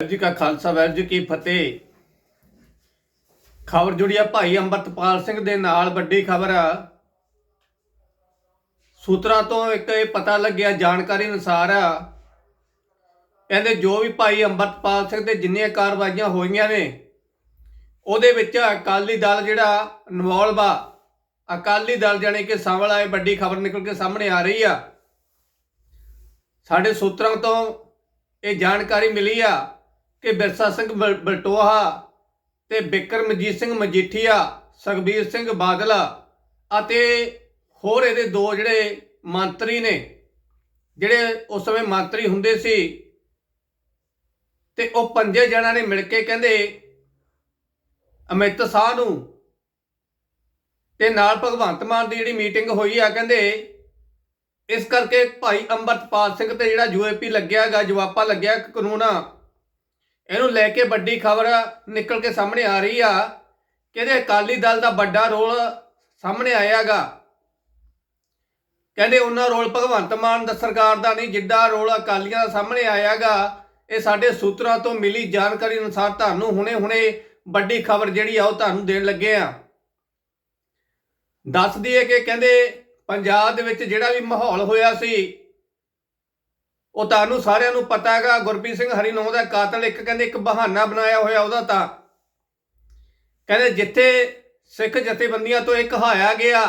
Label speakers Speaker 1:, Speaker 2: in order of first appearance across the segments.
Speaker 1: ਵਾਹਿਗੁਰੂ ਜੀ ਕਾ ਖਾਲਸਾ, ਵਾਹਿਗੁਰੂ ਜੀ ਕੀ ਫਤਿਹ। ਖਬਰ ਜੁੜੀ ਆ ਭਾਈ ਅੰਮ੍ਰਿਤਪਾਲ ਸਿੰਘ ਦੇ ਨਾਲ, ਵੱਡੀ ਖਬਰ। ਆ ਸੂਤਰਾਂ ਤੋਂ ਇੱਕ ਇਹ ਪਤਾ ਲੱਗਿਆ, ਜਾਣਕਾਰੀ ਅਨੁਸਾਰ ਆ ਕਹਿੰਦੇ ਜੋ ਵੀ ਭਾਈ ਅੰਮ੍ਰਿਤਪਾਲ ਸਿੰਘ ਤੇ ਜਿੰਨੀਆਂ ਕਾਰਵਾਈਆਂ ਹੋਈਆਂ ਨੇ, ਉਹਦੇ ਵਿੱਚ ਅਕਾਲੀ ਦਲ ਜਿਹੜਾ ਇਨਵੋਲਵ ਅਕਾਲੀ ਦਲ ਜਾਣੀ ਕਿ ਸਾਹਮਣੇ ਆਏ ਵੱਡੀ ਖਬਰ ਨਿਕਲ ਕੇ ਸਾਹਮਣੇ ਆ ਰਹੀ ਆ। ਸਾਡੇ ਸੂਤਰਾਂ ਤੋਂ ਇਹ ਜਾਣਕਾਰੀ ਮਿਲੀ ਆ ਕਿ ਬਿਰਸਾ ਸਿੰਘ ਬਲ- ਬਲਟੋਹਾ ਤੇ ਬਿਕਰਮਜੀਤ ਸਿੰਘ ਮਜੀਠੀਆ ਸੁਖਬੀਰ ਸਿੰਘ ਬਾਦਲ ਅਤੇ ਹੋਰ ਇਹਦੇ ਦੋ ਜਿਹੜੇ ਮੰਤਰੀ ਨੇ, ਜਿਹੜੇ ਉਸ ਸਮੇਂ ਮੰਤਰੀ ਹੁੰਦੇ ਸੀ, ਤੇ ਉਹ ਪੰਜੇ ਜਣਾਂ ਨੇ ਮਿਲ ਕੇ ਕਹਿੰਦੇ ਅਮਿਤ ਸ਼ਾਹ ਨੂੰ ਤੇ ਨਾਲ ਭਗਵੰਤ ਮਾਨ ਦੀ ਜਿਹੜੀ ਮੀਟਿੰਗ ਹੋਈ ਆ, ਕਹਿੰਦੇ ਇਸ ਕਰਕੇ ਭਾਈ ਅੰਮ੍ਰਿਤਪਾਲ ਸਿੰਘ ਤੇ ਜਿਹੜਾ ਯੂਏਪੀ ਲੱਗਿਆਗਾ ਜਵਾਪਾ ਲੱਗਿਆ ਇੱਕ ਕਾਨੂੰਨ ਇਹਨੂੰ ਲੈ ਕੇ ਵੱਡੀ ਖਬਰ ਨਿਕਲ ਕੇ ਸਾਹਮਣੇ ਆ ਰਹੀ ਆ ਕਹਿੰਦੇ ਅਕਾਲੀ ਦਲ ਦਾ ਵੱਡਾ ਰੋਲ ਸਾਹਮਣੇ ਆਇਆਗਾ। ਕਹਿੰਦੇ ਉਹਨਾਂ ਰੋਲ ਭਗਵੰਤ ਮਾਨ ਦਾ ਸਰਕਾਰ ਦਾ ਨਹੀਂ ਜਿੱਡਾ ਰੋਲ ਅਕਾਲੀਆਂ ਦਾ ਸਾਹਮਣੇ ਆਇਆਗਾ, ਇਹ ਸਾਡੇ ਸੂਤਰਾਂ ਤੋਂ ਮਿਲੀ ਜਾਣਕਾਰੀ ਅਨੁਸਾਰ ਤੁਹਾਨੂੰ ਹੁਣੇ-ਹੁਣੇ ਵੱਡੀ ਖਬਰ ਜਿਹੜੀ ਆ ਉਹ ਤੁਹਾਨੂੰ ਦੇਣ ਲੱਗੇ ਆ। ਦੱਸ ਦਈਏ ਕਿ ਕਹਿੰਦੇ ਪੰਜਾਬ ਦੇ ਵਿੱਚ ਜਿਹੜਾ ਵੀ ਮਾਹੌਲ ਹੋਇਆ ਸੀ ਉਹ ਤੁਹਾਨੂੰ ਸਾਰਿਆਂ ਨੂੰ ਪਤਾ ਹੈਗਾ, ਗੁਰਪ੍ਰੀਤ ਸਿੰਘ ਹਰੀਨੌਂ ਦਾ ਕਾਤਲ ਇੱਕ ਕਹਿੰਦੇ ਇੱਕ ਬਹਾਨਾ ਬਣਾਇਆ ਹੋਇਆ ਉਹਦਾ ਤਾਂ। ਕਹਿੰਦੇ ਜਿੱਥੇ ਸਿੱਖ ਜਥੇਬੰਦੀਆਂ ਤੋਂ ਇੱਕ ਹਾਇਆ ਗਿਆ,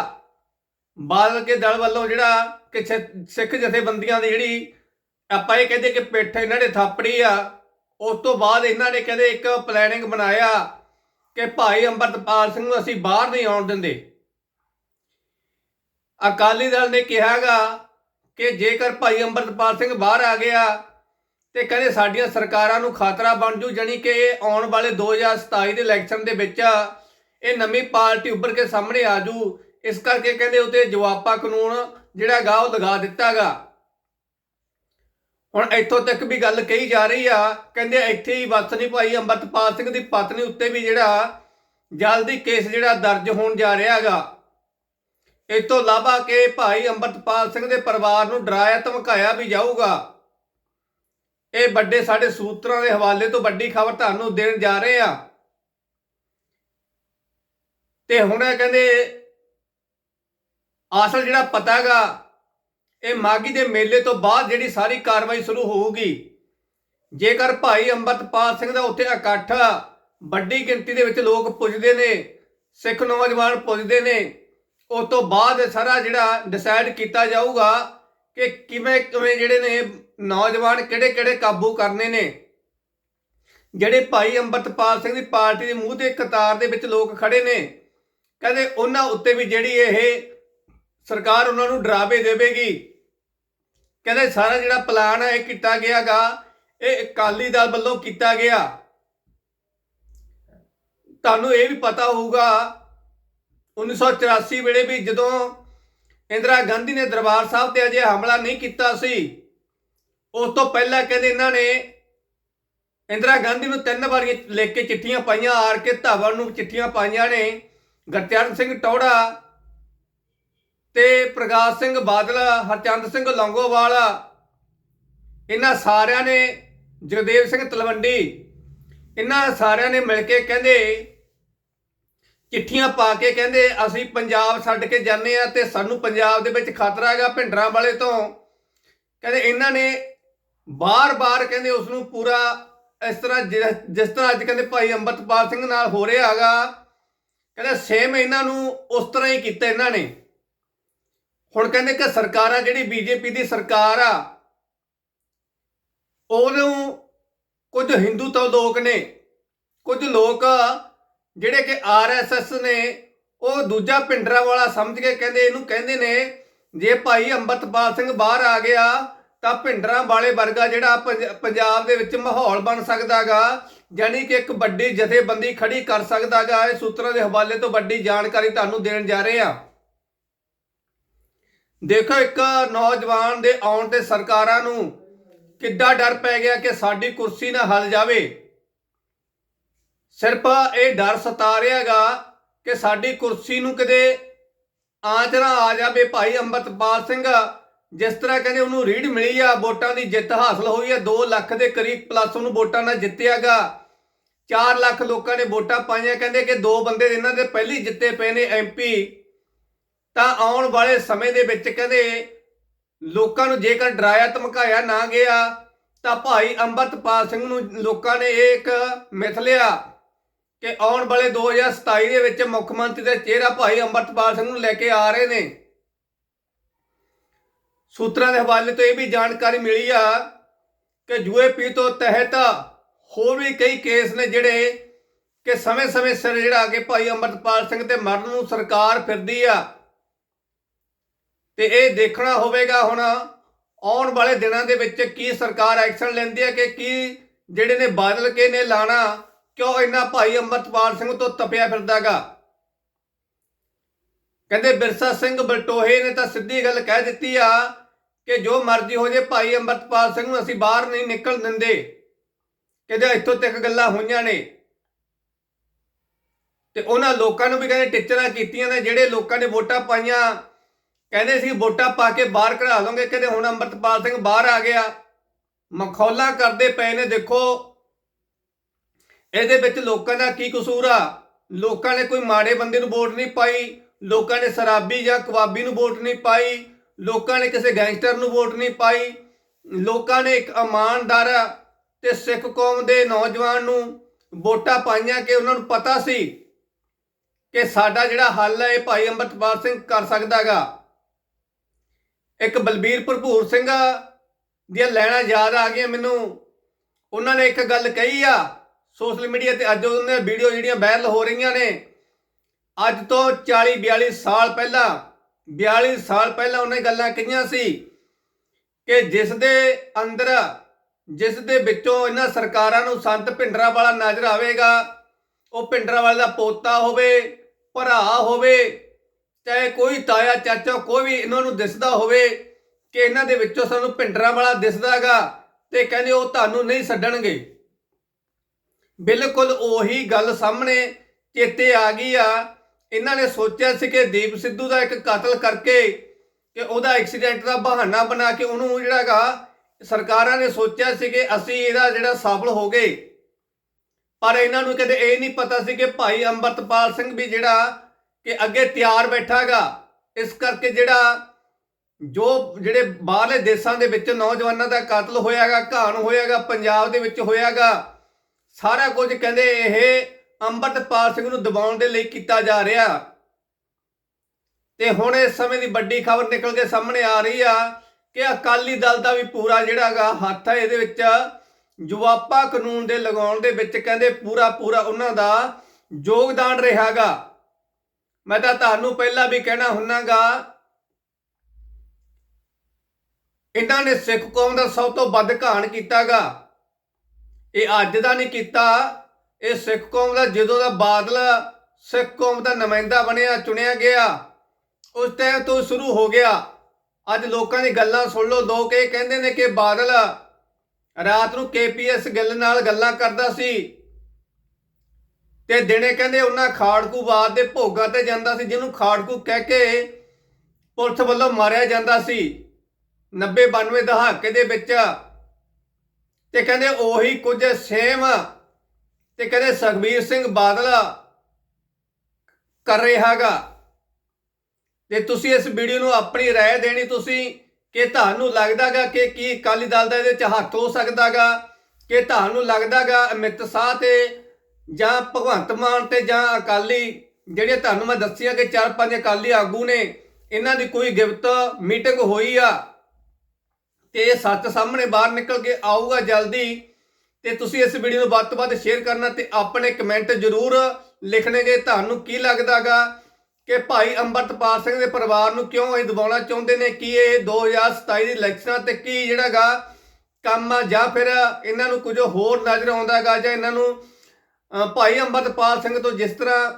Speaker 1: ਬਾਦਲ ਕੇ ਦਲ ਵੱਲੋਂ ਜਿਹੜਾ ਕਿ ਸਿੱਖ ਜਥੇਬੰਦੀਆਂ ਦੀ ਜਿਹੜੀ ਆਪਾਂ ਇਹ ਕਹਿੰਦੇ ਕਿ ਪਿੱਠ ਇਹਨਾਂ ਨੇ ਥਾਪੜੀ ਆ, ਉਸ ਤੋਂ ਬਾਅਦ ਇਹਨਾਂ ਨੇ ਕਹਿੰਦੇ ਇੱਕ ਪਲੈਨਿੰਗ ਬਣਾਇਆ ਕਿ ਭਾਈ ਅੰਮ੍ਰਿਤਪਾਲ ਸਿੰਘ ਨੂੰ ਅਸੀਂ ਬਾਹਰ ਨਹੀਂ ਆਉਣ ਦਿੰਦੇ। ਅਕਾਲੀ ਦਲ ਨੇ ਕਿਹਾਗਾ ਕਿ ਜੇਕਰ ਭਾਈ ਅੰਮ੍ਰਿਤਪਾਲ ਸਿੰਘ ਬਾਹਰ ਆ ਗਿਆ ਤੇ ਕਹਿੰਦੇ ਸਾਡੀਆਂ ਸਰਕਾਰਾਂ ਨੂੰ ਖਤਰਾ ਬਣ ਜੂ, ਜਾਣੀ ਕਿ ਇਹ ਆਉਣ ਵਾਲੇ 2027 ਦੇ ਇਲੈਕਸ਼ਨ ਦੇ ਵਿੱਚ ਇਹ ਨਵੀਂ ਪਾਰਟੀ ਉੱਭਰ ਕੇ ਸਾਹਮਣੇ ਆ ਜੂ। ਇਸ ਕਰਕੇ ਕਹਿੰਦੇ ਉਤੇ ਜਵਾਬਾ ਕਾਨੂੰਨ ਜਿਹੜਾ ਗਾ ਉਹ ਲਗਾ ਦਿੱਤਾਗਾ ਹੁਣ ਇੱਥੋਂ ਤੱਕ ਵੀ ਗੱਲ ਕਹੀ ਜਾ ਰਹੀ ਆ, ਕਹਿੰਦੇ ਇੱਥੇ ਹੀ ਬਸ ਨਹੀਂ ਭਾਈ ਅੰਮ੍ਰਿਤਪਾਲ ਸਿੰਘ ਦੀ ਪਤਨੀ ਉੱਤੇ ਵੀ ਜਿਹੜਾ ਜਲਦੀ ਕੇਸ ਜਿਹੜਾ ਦਰਜ ਹੋਣ ਜਾ ਰਿਹਾ ਹੈਗਾ। ਇਸ ਤੋਂ ਇਲਾਵਾ ਕਿ ਭਾਈ ਅੰਮ੍ਰਿਤਪਾਲ ਸਿੰਘ ਦੇ ਪਰਿਵਾਰ ਨੂੰ ਡਰਾਇਆ, ਧਮਕਾਇਆ ਵੀ ਜਾਊਗਾ। ਇਹ ਵੱਡੇ ਸਾਡੇ ਸੂਤਰਾਂ ਦੇ ਹਵਾਲੇ ਤੋਂ ਵੱਡੀ ਖਬਰ ਤੁਹਾਨੂੰ ਦੇਣ ਜਾ ਰਹੇ ਆ ਤੇ ਹੁਣ ਇਹ ਕਹਿੰਦੇ, ਅਸਲ ਜਿਹੜਾ ਪਤਾ ਪਤਾਗਾ ਇਹ ਮਾਗੀ ਦੇ ਮੇਲੇ ਤੋਂ ਬਾਅਦ ਜਿਹੜੀ ਸਾਰੀ ਕਾਰਵਾਈ ਸ਼ੁਰੂ ਹੋਊਗੀ। ਜੇਕਰ ਭਾਈ ਅੰਮ੍ਰਿਤਪਾਲ ਸਿੰਘ ਦਾ ਉੱਥੇ ਇਕੱਠ ਵੱਡੀ ਗਿਣਤੀ ਦੇ ਵਿੱਚ ਲੋਕ ਪੁੱਜਦੇ ਨੇ, ਸਿੱਖ ਨੌਜਵਾਨ ਪੁੱਜਦੇ ਨੇ ਉਸ ਤੋਂ ਬਾਅਦ ਸਾਰਾ ਜਿਹੜਾ ਡਿਸਾਈਡ ਕੀਤਾ ਜਾਊਗਾ ਕਿ ਕਿਵੇਂ ਕਿਵੇਂ ਜਿਹੜੇ ਨੇ ਨੌਜਵਾਨ ਕਿਹੜੇ ਕਿਹੜੇ ਕਾਬੂ ਕਰਨੇ ਨੇ। ਜਿਹੜੇ ਭਾਈ ਅੰਮ੍ਰਿਤਪਾਲ ਸਿੰਘ ਦੀ ਪਾਰਟੀ ਦੇ ਮੂੰਹ ਤੇ ਕਤਾਰ ਦੇ ਵਿੱਚ ਲੋਕ ਖੜੇ ਨੇ, ਕਹਿੰਦੇ ਉਹਨਾਂ ਉੱਤੇ ਵੀ ਜਿਹੜੀ ਇਹ ਸਰਕਾਰ ਉਹਨਾਂ ਨੂੰ ਡਰਾਵੇ ਦੇਵੇਗੀ। ਕਹਿੰਦੇ ਸਾਰਾ ਜਿਹੜਾ ਪਲਾਨ ਹੈ ਇਹ ਕੀਤਾ ਗਿਆਗਾ, ਇਹ ਅਕਾਲੀ ਦਲ ਵੱਲੋਂ ਕੀਤਾ ਗਿਆ। ਤੁਹਾਨੂੰ ਇਹ ਵੀ ਪਤਾ ਹੋਊਗਾ 1984 ਵੇਲੇ ਵੀ ਜਦੋਂ ਇੰਦਰਾ ਗਾਂਧੀ ਨੇ ਦਰਬਾਰ ਸਾਹਿਬ ਤੇ ਅਜੇ ਹਮਲਾ ਨਹੀਂ ਕੀਤਾ ਸੀ, ਉਸ ਤੋਂ ਪਹਿਲਾਂ ਕਹਿੰਦੇ ਇਹਨਾਂ ਨੇ ਇੰਦਰਾ ਗਾਂਧੀ ਨੂੰ ਤਿੰਨ ਵਾਰੀ ਲਿਖ ਕੇ ਚਿੱਠੀਆਂ ਪਾਈਆਂ, ਆਰ ਕੇ ਧਾਵਨ ਨੂੰ ਚਿੱਠੀਆਂ ਪਾਈਆਂ ਨੇ, ਗੁਰਚਰਨ ਸਿੰਘ ਟੌੜਾ ਤੇ ਪ੍ਰਕਾਸ਼ ਸਿੰਘ ਬਾਦਲ, ਹਰਚੰਦ ਸਿੰਘ ਲੌਂਗੋਵਾਲ, ਇਹਨਾਂ ਸਾਰਿਆਂ ਨੇ, ਜਗਦੇਵ ਸਿੰਘ ਤਲਵੰਡੀ, ਇਹਨਾਂ ਸਾਰਿਆਂ ਨੇ ਮਿਲ ਕੇ ਕਹਿੰਦੇ ਚਿੱਠੀਆਂ ਪਾ ਕੇ ਕਹਿੰਦੇ, ਅਸੀਂ ਪੰਜਾਬ ਛੱਡ ਕੇ ਜਾਂਦੇ ਆ ਤੇ ਸਾਨੂੰ ਪੰਜਾਬ ਦੇ ਵਿੱਚ ਖਤਰਾ ਹੈਗਾ ਭਿੰਡਰਾਂ ਵਾਲੇ ਤੋਂ। ਕਹਿੰਦੇ, ਇਹਨਾਂ ਨੇ ਬਾਰ-ਬਾਰ ਕਹਿੰਦੇ ਉਸ ਨੂੰ ਪੂਰਾ ਇਸ ਤਰ੍ਹਾਂ ਜਿ- ਜਿਸ ਤਰ੍ਹਾਂ ਅੱਜ ਕਹਿੰਦੇ ਭਾਈ ਅੰਮ੍ਰਿਤਪਾਲ ਸਿੰਘ ਨਾਲ ਹੋ ਰਿਹਾ ਹੈਗਾ। ਕਹਿੰਦੇ ਸੇਮ ਇਹਨਾਂ ਨੂੰ ਉਸ ਤਰ੍ਹਾਂ ਹੀ ਕੀਤਾ ਇਹਨਾਂ ਨੇ। ਹੁਣ ਕਹਿੰਦੇ ਕਿ ਸਰਕਾਰਾਂ ਜਿਹੜੀ ਬੀਜੇਪੀ ਦੀ ਸਰਕਾਰ ਆ, ਉਹਨੂੰ ਕੁਝ ਹਿੰਦੂ ਤੋਂ ਲੋਕ ਨੇ, ਕੁਝ ਲੋਕ ਜਿਹੜੇ ਕਿ ਆਰਐਸਐਸ ਨੇ, ਉਹ ਦੂਜਾ ਪਿੰਡਰਾ ਵਾਲਾ ਸਮਝ ਕੇ ਕਹਿੰਦੇ, ਇਹਨੂੰ ਕਹਿੰਦੇ ਨੇ, ਜੇ ਭਾਈ ਅੰਮ੍ਰਿਤਪਾਲ ਸਿੰਘ ਬਾਹਰ ਆ ਗਿਆ, ਤਾਂ ਭਿੰਡਰਾਂ ਵਾਲੇ ਵਰਗਾ ਜਿਹੜਾ ਪੰਜਾਬ ਦੇ ਵਿੱਚ ਮਾਹੌਲ ਬਣ ਸਕਦਾਗਾ ਯਾਨੀ ਕਿ ਇੱਕ ਵੱਡੀ ਜਥੇਬੰਦੀ ਖੜੀ ਕਰ ਸਕਦਾਗਾ, ਇਹ ਸੂਤਰਾਂ ਦੇ ਹਵਾਲੇ ਤੋਂ ਵੱਡੀ ਜਾਣਕਾਰੀ ਤੁਹਾਨੂੰ ਦੇਣ ਜਾ ਰਹੇ ਆ ਦੇਖੋ ਇੱਕ ਨੌਜਵਾਨ ਦੇ ਆਉਣ ਤੇ ਸਰਕਾਰਾਂ ਨੂੰ ਕਿੱਡਾ ਡਰ ਪੈ ਗਿਆ ਕਿ ਸਾਡੀ ਕੁਰਸੀ ਨਾ ਹਲ ਜਾਵੇ। ਸਿਰਫ ਇਹ ਡਰ ਸਤਾ ਰਿਹਾਗਾ ਕਿ ਸਾਡੀ ਕੁਰਸੀ ਨੂੰ ਕਿਤੇ ਆਂਚ ਨਾ ਆ ਜਾਵੇ। ਭਾਈ ਅੰਮ੍ਰਿਤਪਾਲ ਸਿੰਘ, ਜਿਸ ਤਰ੍ਹਾਂ ਕਹਿੰਦੇ ਉਹਨੂੰ ਰੀਡ ਮਿਲੀ ਆ, ਵੋਟਾਂ ਦੀ ਜਿੱਤ ਹਾਸਲ ਹੋਈ ਆ 2 ਲੱਖ ਦੇ ਕਰੀਬ ਪਲੱਸ ਉਹਨੂੰ ਵੋਟਾਂ ਨਾਲ ਜਿੱਤਿਆਗਾ 4 ਲੱਖ ਲੋਕਾਂ ਨੇ ਵੋਟਾਂ ਪਾਈਆਂ, ਕਹਿੰਦੇ ਕਿ ਦੋ ਬੰਦੇ ਇਹਨਾਂ ਦੇ ਪਹਿਲੀ ਜਿੱਤੇ ਪਏ ਨੇ ਐਮਪੀ ਤਾਂ ਆਉਣ ਵਾਲੇ ਸਮੇਂ ਦੇ ਵਿੱਚ ਕਹਿੰਦੇ ਲੋਕਾਂ ਨੂੰ ਜੇਕਰ ਡਰਾਇਆ, ਧਮਕਾਇਆ ਨਾ ਗਿਆ, ਤਾਂ ਭਾਈ ਅੰਮ੍ਰਿਤਪਾਲ ਸਿੰਘ ਨੂੰ ਲੋਕਾਂ ਨੇ ਇਹ ਇੱਕ ਮਿਥ ਲਿਆ। ਕਿ ਆਉਣ ਵਾਲੇ 2027 ਦੇ ਵਿੱਚ ਮੁੱਖ ਮੰਤਰੀ ਦਾ ਚਿਹਰਾ ਭਾਈ ਅੰਮ੍ਰਿਤਪਾਲ ਸਿੰਘ ਨੂੰ ਲੈ ਕੇ ਆ ਰਹੇ ਨੇ। ਸੂਤਰਾਂ ਦੇ ਹਵਾਲੇ ਤੋਂ ਇਹ ਵੀ ਜਾਣਕਾਰੀ ਮਿਲੀ ਆ ਕਿ ਯੂਏਪੀ ਤੋਂ ਤਹਿਤ ਹੋਰ ਵੀ ਕਈ ਕੇਸ ਨੇ ਜਿਹੜੇ ਕਿ ਸਮੇਂ-ਸਮੇਂ ਸਿਰ ਜਿਹੜਾ ਕਿ ਭਾਈ ਅੰਮ੍ਰਿਤਪਾਲ ਸਿੰਘ ਦੇ ਮਰਨ ਨੂੰ ਸਰਕਾਰ ਫਿਰਦੀ ਆ। ਤੇ ਇਹ ਦੇਖਣਾ ਹੋਵੇਗਾ ਹੁਣ ਆਉਣ ਵਾਲੇ ਦਿਨਾਂ ਦੇ ਵਿੱਚ ਕੀ ਸਰਕਾਰ ਐਕਸ਼ਨ ਲੈਂਦੀ ਹੈ ਕਿ ਕੀ ਜਿਹੜੇ ਨੇ ਬਾਦਲ ਕੇ ਨੇ ਲਾਣਾ। ਕਿਉਂ ਇੰਨਾ ਭਾਈ ਅੰਮ੍ਰਿਤਪਾਲ ਸਿੰਘ ਤੋਂ ਤਪਿਆ ਫਿਰਦਾਗਾ? ਕਹਿੰਦੇ ਬਿਰਸਾ ਸਿੰਘ ਬਲਟੋਹੇ ਨੇ ਤਾਂ ਸਿੱਧੀ ਗੱਲ ਕਹਿ ਦਿੱਤੀ ਆ ਕਿ ਜੋ ਮਰਜ਼ੀ ਹੋ ਜੇ ਭਾਈ ਅੰਮ੍ਰਿਤਪਾਲ ਸਿੰਘ ਨੂੰ ਅਸੀਂ ਬਾਹਰ ਨਹੀਂ ਨਿਕਲ ਦਿੰਦੇ। ਕਹਿੰਦੇ ਇੱਥੋਂ ਤੱਕ ਗੱਲਾਂ ਹੋਈਆਂ ਨੇ। ਤੇ ਉਹਨਾਂ ਲੋਕਾਂ ਨੂੰ ਵੀ ਕਹਿੰਦੇ ਟਿੱਚਰਾਂ ਕੀਤੀਆਂ ਨੇ, ਜਿਹੜੇ ਲੋਕਾਂ ਨੇ ਵੋਟਾਂ ਪਾਈਆਂ, ਕਹਿੰਦੇ ਸੀ ਵੋਟਾਂ ਪਾ ਕੇ ਬਾਹਰ ਕਢਾ ਲਓਗੇ। ਕਹਿੰਦੇ ਹੁਣ ਅੰਮ੍ਰਿਤਪਾਲ ਸਿੰਘ ਬਾਹਰ ਆ ਗਿਆ। ਮਖੌਲਾ ਕਰਦੇ ਪਏ ਨੇ, ਦੇਖੋ। ਇਹਦੇ ਵਿੱਚ ਲੋਕਾਂ ਦਾ ਕੀ ਕਸੂਰ ਆ? ਲੋਕਾਂ ਨੇ ਕੋਈ ਮਾੜੇ ਬੰਦੇ ਨੂੰ ਵੋਟ ਨਹੀਂ ਪਾਈ, ਲੋਕਾਂ ਨੇ ਸ਼ਰਾਬੀ ਜਾਂ ਕਬਾਬੀ ਨੂੰ ਵੋਟ ਨਹੀਂ ਪਾਈ, ਲੋਕਾਂ ਨੇ ਕਿਸੇ ਗੈਂਗਸਟਰ ਨੂੰ ਵੋਟ ਨਹੀਂ ਪਾਈ, ਲੋਕਾਂ ਨੇ ਇੱਕ ਇਮਾਨਦਾਰ ਤੇ ਸਿੱਖ ਕੌਮ ਦੇ ਨੌਜਵਾਨ ਨੂੰ ਵੋਟਾਂ ਪਾਈਆਂ ਕਿ ਉਹਨਾਂ ਨੂੰ ਪਤਾ ਸੀ ਕਿ ਸਾਡਾ ਜਿਹੜਾ ਹੱਲ ਹੈ ਇਹ ਭਾਈ ਅੰਮ੍ਰਿਤਪਾਲ ਸਿੰਘ ਕਰ ਸਕਦਾਗਾ। ਇੱਕ ਬਲਬੀਰ ਭਰਪੂਰ ਸਿੰਘ ਦੀਆਂ ਲੈਣਾ ਯਾਦ ਆ ਗਈਆਂ ਮੈਨੂੰ। ਉਹਨਾਂ ਨੇ ਇੱਕ ਗੱਲ ਕਹੀ ਆ ਸੋਸ਼ਲ ਮੀਡੀਆ ਤੇ ਅੱਜ ਉਹਨੇ ਵੀਡੀਓ ਜਿਹੜੀਆਂ ਵਾਇਰਲ ਹੋ ਰਹੀਆਂ ਨੇ, ਅੱਜ ਤੋਂ 40 42 ਸਾਲ ਪਹਿਲਾਂ 42 ਸਾਲ ਪਹਿਲਾਂ ਉਹਨੇ ਗੱਲਾਂ ਕਹੀਆਂ ਸੀ ਕਿ ਜਿਸ ਦੇ ਅੰਦਰ, ਜਿਸ ਦੇ ਵਿੱਚੋਂ ਇਹਨਾਂ ਸਰਕਾਰਾਂ ਨੂੰ ਸੰਤ ਭਿੰਡਰਾ ਵਾਲਾ ਨਜ਼ਰ ਆਵੇਗਾ, ਉਹ ਭਿੰਡਰਾ ਵਾਲੇ ਦਾ ਪੋਤਾ ਹੋਵੇ, ਭਰਾ ਹੋਵੇ, ਚਾਹੇ ਕੋਈ ਤਾਇਆ, ਚਾਚਾ, ਕੋਈ ਵੀ ਇਹਨਾਂ ਨੂੰ ਦਿਸਦਾ ਹੋਵੇ ਕਿ ਇਹਨਾਂ ਦੇ ਵਿੱਚੋਂ ਸਾਨੂੰ ਭਿੰਡਰਾ ਵਾਲਾ ਦਿਸਦਾਗਾ ਤੇ ਕਹਿੰਦੇ ਉਹ ਤੁਹਾਨੂੰ ਨਹੀਂ ਛੱਡਣਗੇ। ਬਿਲਕੁਲ ਉਹੀ ਗੱਲ ਸਾਹਮਣੇ ਚੇਤੇ ਆ ਗਈ ਆ। ਇਹਨਾਂ ਨੇ ਸੋਚਿਆ ਸੀ ਕਿ ਦੀਪ ਸਿੱਧੂ ਦਾ ਇੱਕ ਕਤਲ ਕਰਕੇ ਕਿ ਉਹਦਾ ਐਕਸੀਡੈਂਟ ਦਾ ਬਹਾਨਾ ਬਣਾ ਕੇ ਉਹਨੂੰ ਜਿਹੜਾਗਾ ਸਰਕਾਰਾਂ ਨੇ ਸੋਚਿਆ ਸੀ ਕਿ ਅਸੀਂ ਇਹਦਾ ਜਿਹੜਾ ਸਫਲ ਹੋ ਗਏ। ਪਰ ਇਹਨਾਂ ਨੂੰ ਕਦੇ ਇਹ ਨਹੀਂ ਪਤਾ ਸੀ ਕਿ ਭਾਈ ਅੰਮ੍ਰਿਤਪਾਲ ਸਿੰਘ ਵੀ ਜਿਹੜਾ ਕਿ ਅੱਗੇ ਤਿਆਰ ਬੈਠਾਗਾ ਇਸ ਕਰਕੇ ਜਿਹੜਾ ਜੋ ਜਿਹੜੇ ਬਾਹਰਲੇ ਦੇਸ਼ਾਂ ਦੇ ਵਿੱਚ ਨੌਜਵਾਨਾਂ ਦਾ ਕਤਲ ਹੋਇਆਗਾ ਘਾਣ ਹੋਇਆਗਾ ਪੰਜਾਬ ਦੇ ਵਿੱਚ ਹੋਇਆਗਾ ਸਾਰਾ ਕੁਝ ਕਹਿੰਦੇ ਇਹ ਅੰਮ੍ਰਿਤਪਾਲ ਸਿੰਘ ਨੂੰ ਦਬਾਉਣ ਦੇ ਲਈ ਕੀਤਾ ਜਾ ਰਿਹਾ। ਤੇ ਹੁਣ ਇਸ ਸਮੇਂ ਦੀ ਵੱਡੀ ਖਬਰ ਨਿਕਲ ਕੇ ਸਾਹਮਣੇ ਆ ਰਹੀ ਆ ਕਿ ਅਕਾਲੀ ਦਲ ਦਾ ਵੀ ਪੂਰਾ ਜਿਹੜਾਗਾ ਹੱਥ ਹੈ ਇਹਦੇ ਵਿੱਚ ਜੁਆਪਾ ਕਾਨੂੰਨ ਦੇ ਲਗਾਉਣ ਦੇ ਵਿੱਚ ਕਹਿੰਦੇ ਪੂਰਾ ਪੂਰਾ ਉਹਨਾਂ ਦਾ ਯੋਗਦਾਨ ਰਿਹਾਗਾ। ਮੈਂ ਤਾਂ ਤੁਹਾਨੂੰ ਪਹਿਲਾਂ ਵੀ ਕਹਿਣਾ ਹੁੰਨਾਗਾ, ਇਹਨਾਂ ਨੇ ਸਿੱਖ ਕੌਮ ਦਾ ਸਭ ਤੋਂ ਵੱਧ ਘਾਣ ਕੀਤਾਗਾ। ਇਹ ਅੱਜ ਦਾ ਨਹੀਂ ਕੀਤਾ। ਇਹ ਸਿੱਖ ਕੌਮ ਦਾ ਜਦੋਂ ਦਾ ਬਾਦਲ ਸਿੱਖ ਕੌਮ ਦਾ ਨੁਮਾਇੰਦਾ ਬਣਿਆ, ਚੁਣਿਆ ਗਿਆ, ਉਸ ਟਾਈਮ ਤੋਂ ਸ਼ੁਰੂ ਹੋ ਗਿਆ। ਅੱਜ ਲੋਕਾਂ ਦੀ ਗੱਲਾਂ ਸੁਣ ਲਓ, ਲੋਕ ਇਹ ਕਹਿੰਦੇ ਨੇ ਕਿ ਬਾਦਲ ਰਾਤ ਨੂੰ ਕੇਪੀਐਸ ਗਿੱਲ ਨਾਲ ਗੱਲਾਂ ਕਰਦਾ ਸੀ ਤੇ ਦਿਨੇ ਕਹਿੰਦੇ ਉਹਨਾਂ ਖਾੜਕੂਵਾਦ ਦੇ ਭੋਗਾਂ ਤੇ ਜਾਂਦਾ ਸੀ, ਜਿਹਨੂੰ ਖਾੜਕੂ ਕਹਿ ਕੇ ਪੁਲਿਸ ਵੱਲੋਂ ਮਾਰਿਆ ਜਾਂਦਾ ਸੀ। 90 92 ਦਹਾਕੇ ਦੇ ਵਿੱਚ ਤੇ ਕਹਿੰਦੇ ਉਹੀ ਕੁਝ ਸੇਮ ਤੇ ਕਹਿੰਦੇ ਸੁਖਬੀਰ ਸਿੰਘ ਬਾਦਲ ਕਰ ਰਿਹਾਗਾ ਤੇ ਤੁਸੀਂ ਇਸ ਵੀਡੀਓ ਨੂੰ ਆਪਣੀ رائے ਦੇਣੀ ਤੁਸੀਂ ਕਿ ਤੁਹਾਨੂੰ ਲੱਗਦਾਗਾ ਕਿ ਕੀ ਅਕਾਲੀ ਦਲ ਦਾ ਇਹਦੇ ਚ ਹੱਥ ਹੋ ਸਕਦਾਗਾ ਕਿ ਤੁਹਾਨੂੰ ਲੱਗਦਾਗਾ ਅਮਿਤ ਸ਼ਾਹ ਤੇ ਜਾਂ ਭਗਵੰਤ ਮਾਨ ਤੇ ਜਾਂ ਅਕਾਲੀ ਜਿਹੜੇ ਤੁਹਾਨੂੰ ਮੈਂ ਦੱਸਿਆ ਕਿ ਚਾਰ ਪੰਜ ਅਕਾਲੀ ਆਗੂ ਨੇ ਇਹਨਾਂ ਦੀ ਕੋਈ ਗਿਫਤ ਮੀਟਿੰਗ ਹੋਈ ਆ ਤੇ ਇਹ ਸੱਚ ਸਾਹਮਣੇ ਬਾਹਰ ਨਿਕਲ ਕੇ ਆਊਗਾ ਜਲਦੀ, ਤੇ ਤੁਸੀਂ ਇਸ ਵੀਡੀਓ ਨੂੰ ਵੱਧ ਤੋਂ ਵੱਧ ਸ਼ੇਅਰ ਕਰਨਾ ਤੇ ਆਪਣੇ ਕਮੈਂਟ ਜ਼ਰੂਰ ਲਿਖਣਗੇ ਤੁਹਾਨੂੰ ਕੀ ਲੱਗਦਾਗਾ ਕਿ ਭਾਈ ਅੰਮ੍ਰਿਤਪਾਲ ਸਿੰਘ ਦੇ ਪਰਿਵਾਰ ਨੂੰ ਕਿਉਂ ਇਹ ਦਬਾਉਣਾ ਚਾਹੁੰਦੇ ਨੇ, ਕਿ ਇਹ 2027 ਦੀ ਇਲੈਕਸ਼ਨਾਂ ਤੇ ਕੀ ਜਿਹੜਾਗਾ ਕੰਮ ਆ, ਜਾਂ ਫਿਰ ਇਹਨਾਂ ਨੂੰ ਕੁਝ ਹੋਰ ਨਜ਼ਰ ਆਉਂਦਾਗਾ, ਜਾਂ ਇਹਨਾਂ ਨੂੰ ਭਾਈ ਅੰਮ੍ਰਿਤਪਾਲ ਸਿੰਘ ਤੋਂ ਜਿਸ ਤਰ੍ਹਾਂ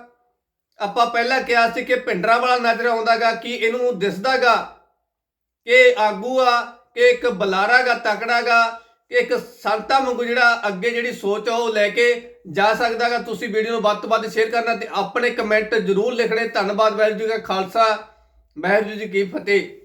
Speaker 1: ਆਪਾਂ ਪਹਿਲਾਂ ਕਿਹਾ ਸੀ ਕਿ ਭਿੰਡਰਾ ਵਾਲਾ ਨਜ਼ਰ ਆਉਂਦਾਗਾ, ਕਿ ਇਹਨੂੰ ਦਿਸਦਾਗਾ ਕਿ ਆਗੂ ਆ ਕਿ ਇੱਕ ਬਲਾਰਾਗਾ ਤਕੜਾਗਾ ਕਿ ਇੱਕ ਸੰਤਾ ਵਾਂਗੂ ਜਿਹੜਾ ਅੱਗੇ ਜਿਹੜੀ ਸੋਚ ਆ ਉਹ ਲੈ ਕੇ ਜਾ ਸਕਦਾਗਾ ਤੁਸੀਂ ਵੀਡੀਓ ਨੂੰ ਵੱਧ ਤੋਂ ਵੱਧ ਸ਼ੇਅਰ ਕਰਨਾ ਤੇ ਆਪਣੇ ਕਮੈਂਟ ਜ਼ਰੂਰ ਲਿਖਣੇ। ਧੰਨਵਾਦ ਵਾਹਿਗੁਰੂ ਜੀ ਕਾ ਖਾਲਸਾ। ਵਾਹਿਗੁਰੂ ਜੀ ਕੀ ਫਤਿਹ।